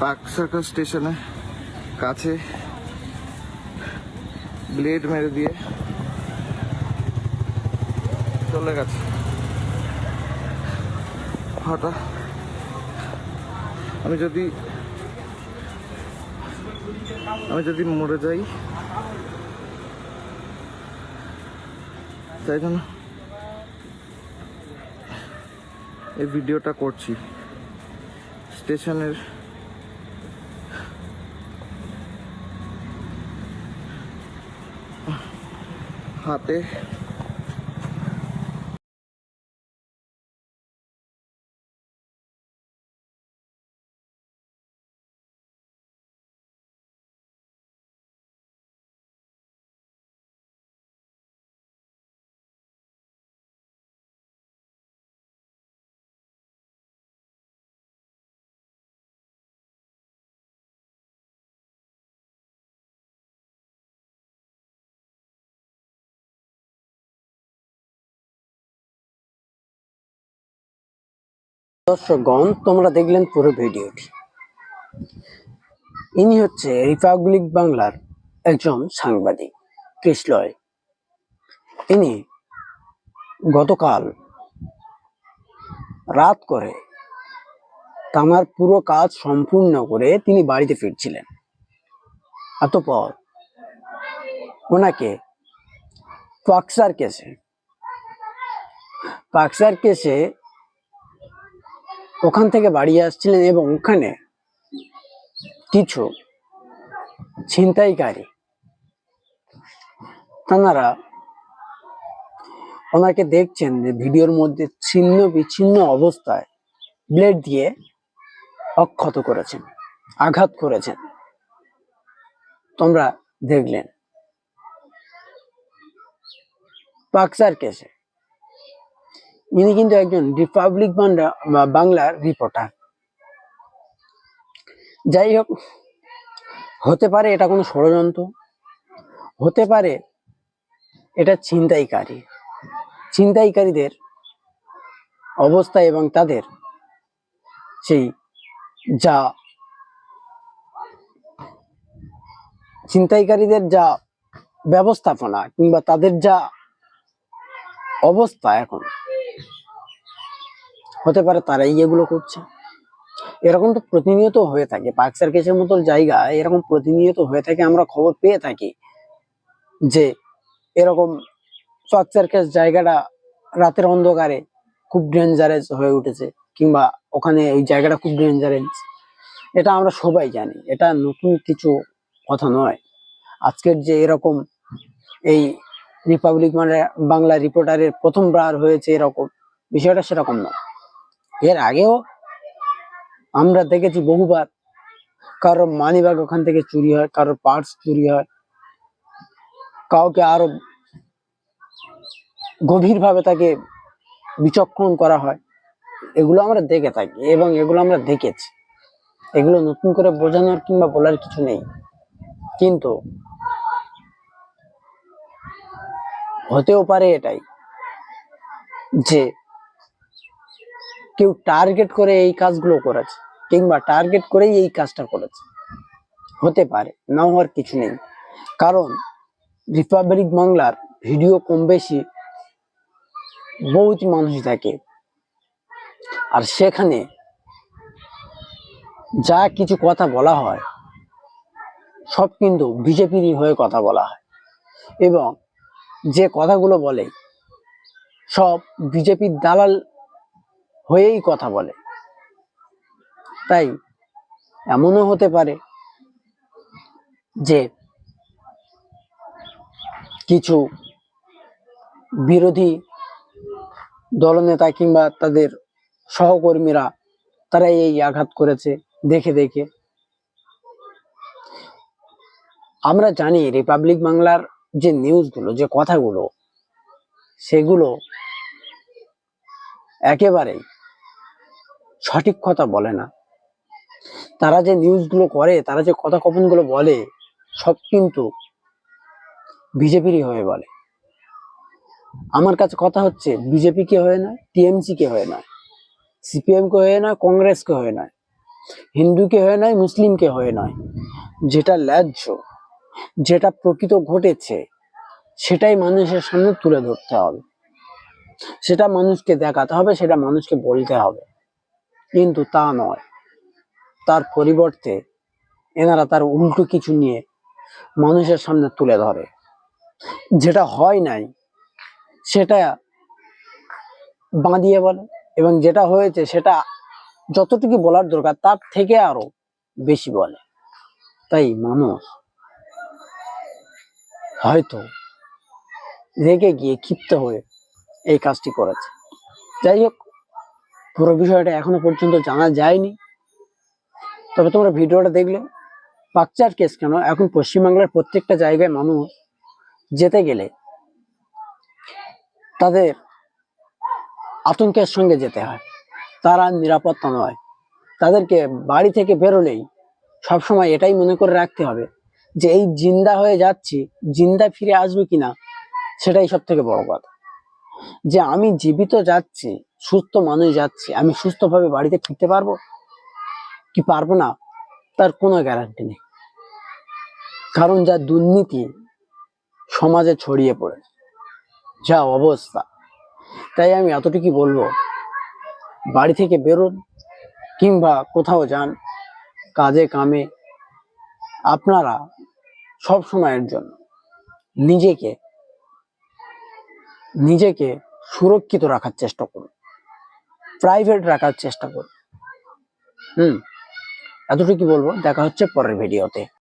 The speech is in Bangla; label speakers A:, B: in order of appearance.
A: পার্ক সার্কাস স্টেশনে কাছে ব্লেড মেরে দিয়ে চলে গেছে। হঠাৎ আমি যদি আমি যদি মরে যাই, তাই জন্য এই ভিডিওটা করছি। স্টেশনের হাতে
B: দর্শকগণ, তোমরা দেখলেন পুরো ভিডিওটি। ইনি হচ্ছে রিপাবলিক বাংলার একজন সাংবাদিক কৃষ্ণয় তিনি গতকাল রাত করে তামার পুরো কাজ সম্পূর্ণ করে তিনি বাড়িতে ফিরছিলেন। অতপর ওনাকে পাকসার কেসে পাকসার কেসে ওখান থেকে বাড়ি আসছিলেন এবং ওখানে কিছু ছিনতাইকারী, তারা ওনাকে দেখছেন যে ভিডিওর মধ্যে ছিন্ন বিচ্ছিন্ন অবস্থায় ব্লেড দিয়ে অক্ষত করেছেন, আঘাত করেছেন। তোমরা দেখলেন। পাকসার কেসে ইনি কিন্তু একজন রিপাবলিক বাংলার রিপোর্টার যাই হোক, হতে পারে এটা কোনো ষড়যন্ত্র, হতে পারে এটা ছিনতাইকারী। ছিনতাইকারীদের অবস্থা এবং তাদের সেই যা ছিনতাইকারীদের যা ব্যবস্থাপনা কিংবা তাদের যা অবস্থা এখন হতে পারে তারাই এগুলো করছে। এরকম তো প্রতিনিয়ত হয়ে থাকে। পাকসার কেসের মতো জায়গা এরকম প্রতিনিয়ত হয়ে থাকে, আমরা খবর পেয়ে থাকি যে এরকম পাকসার কেস জায়গাটা রাতের অন্ধকারে খুব ডেঞ্জারাস হয়ে উঠেছে, কিংবা ওখানে এই জায়গাটা খুব ডেঞ্জারাস এটা আমরা সবাই জানি, এটা নতুন কিছু কথা নয়। আজকের যে এরকম এই রিপাবলিক মানে বাংলা রিপোর্টারের প্রথমবার হয়েছে এরকম, বিষয়টা সেরকম নয়। এর আগেও আমরা দেখেছি বহুবার কারোর মানিব্যাগ ওখান থেকে চুরি হয় কারোর পার্স চুরি হয়। কাউকে আরও গভীরভাবে তাকে বিচক্ষণ করা হয়। এগুলো আমরা দেখে থাকি এবং এগুলো আমরা দেখেছি। এগুলো নতুন করে বোঝানোর কিংবা বলার কিছু নেই। কিন্তু হতেও পারে এটাই যে কেউ টার্গেট করে এই কাজগুলো করেছে, কিংবা টার্গেট করেই এই কাজটা করেছে। হতে পারে না হওয়ার কিছু নেই। কারণ রিপাবলিক বাংলার ভিডিও কম বেশি বহুত মানুষ থাকে আর সেখানে যা কিছু কথা বলা হয়, সব কিন্তু বিজেপিরই হয়ে কথা বলা হয়। এবং যে কথাগুলো বলে, সব বিজেপির দালাল হয়েই কথা বলে। তাই এমনও হতে পারে যে কিছু বিরোধী দলনেতা কিংবা তাদের সহকর্মীরা তারা এই আঘাত করেছে দেখে দেখে। আমরা জানি রিপাবলিক বাংলার যে নিউজগুলো, যে কথাগুলো, সেগুলো একেবারেই সঠিক কথা বলে না। তারা যে নিউজগুলো করে, তারা যে কথা কপনগুলো বলে, সব কিন্তু বিজেপিরই হয়ে বলে। আমার কাছে কথা হচ্ছে, বিজেপি কে হয়ে নয়, টিএমসি কে হয়ে নয়, সিপিএম কে হয়ে নয়, কংগ্রেস কে হয়ে নয় হিন্দুকে হয়ে নয় মুসলিমকে হয়ে নয়। যেটা ন্যায্য, যেটা প্রকৃত ঘটেছে, সেটাই মানুষের সামনে তুলে ধরতে হবে। সেটা মানুষকে দেখাতে হবে, সেটা মানুষকে বলতে হবে। কিন্তু তা নয়। তার পরিবর্তে এনারা তার উল্টো কিছু নিয়ে মানুষের সামনে তুলে ধরে। যেটা হয় নাই, সেটা বাঁধিয়ে বলে এবং যেটা হয়েছে সেটা যতটুকু বলার দরকার তার থেকে আরও বেশি বলে। তাই মানুষ হয়তো রেগে গিয়ে ক্ষিপ্ত হয়ে এই কাজটি করেছে। যাই হোক পুরো বিষয়টা এখনও পর্যন্ত জানা যায়নি। তবে তোমরা ভিডিওটা দেখলে, বাচ্চার কেস কেন? এখন পশ্চিমবাংলার প্রত্যেকটা জায়গায় মানুষ যেতে গেলে তাদের আতঙ্কের সঙ্গে যেতে হয়। তারা নিরাপত্তা নয়। তাদেরকে বাড়ি থেকে বেরোলেই সবসময় এটাই মনে করে রাখতে হবে যে, এই জিন্দা হয়ে যাচ্ছি, জিন্দা ফিরে আসবে কিনা? সেটাই সব থেকে বড় কথা। যে, আমি জীবিত যাচ্ছি সুস্থ মানুষ যাচ্ছে। আমি সুস্থভাবে বাড়িতে ফিরতে পারব কি পারব না, তার কোনো গ্যারান্টি নেই। কারণ যা দুর্নীতি সমাজে ছড়িয়ে পড়ে, যা অবস্থা, তাই আমি এতটুকু বলব, বাড়ি থেকে বেরোন কিংবা কোথাও যান, কাজে কামে, আপনারা সব সময়ের জন্য নিজেকে নিজেকে সুরক্ষিত রাখার চেষ্টা করুন। প্রাইভেট রাখার চেষ্টা করুন হুম এতটুকু বলব। দেখা হচ্ছে পরের ভিডিওতে